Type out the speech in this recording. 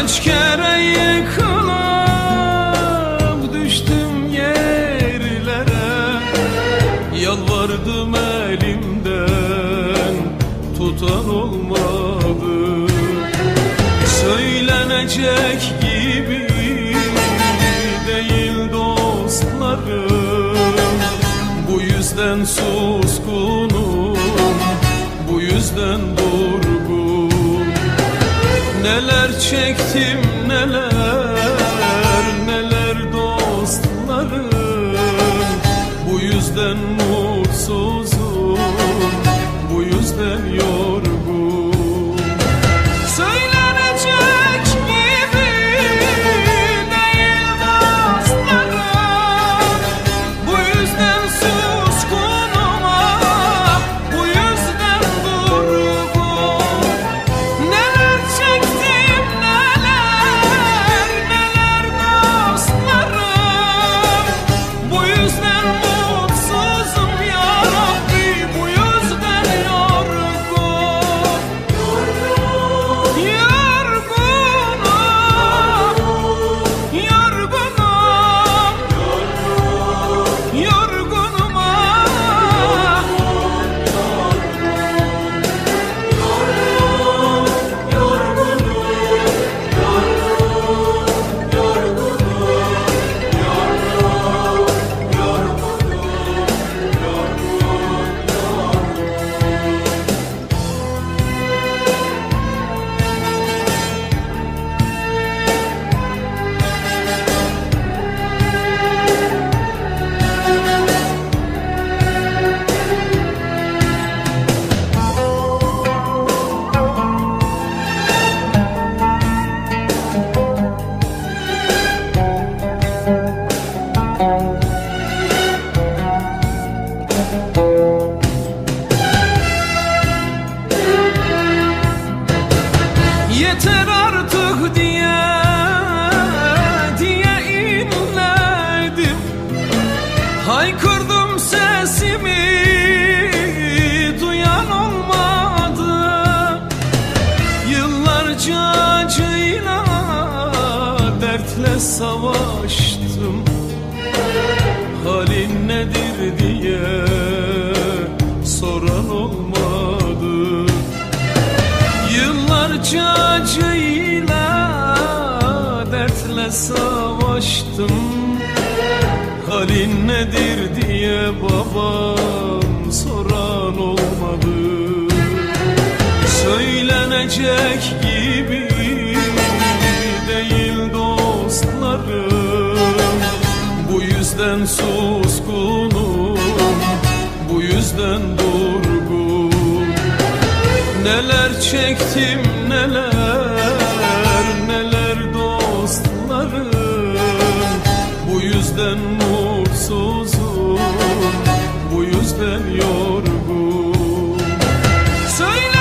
Kaç kere yıkılıp düştüm yerlere Yalvardım elimden tutan olmadı. Söylenecek gibi değil dostlarım. Bu yüzden suskunum, bu yüzden durgun Neler çektim neler, neler dostlarım. Bu yüzden mutsuzum, Yeter artık diye diye inledim Haykırdım sesimi duyan olmadı. Yıllarca acıyla dertle savaştım. Halin nedir diye soran olmadı. Yıllarca acıyla dertle savaştım. Halin nedir diye babam soran olmadı. Söylenecek gibi değil dostlarım. Bu yüzden suskunum, gözden burgu Neler çektim neler neler dostlarım. Bu yüzden mutsuzum bu yüzden yorgun. Söyle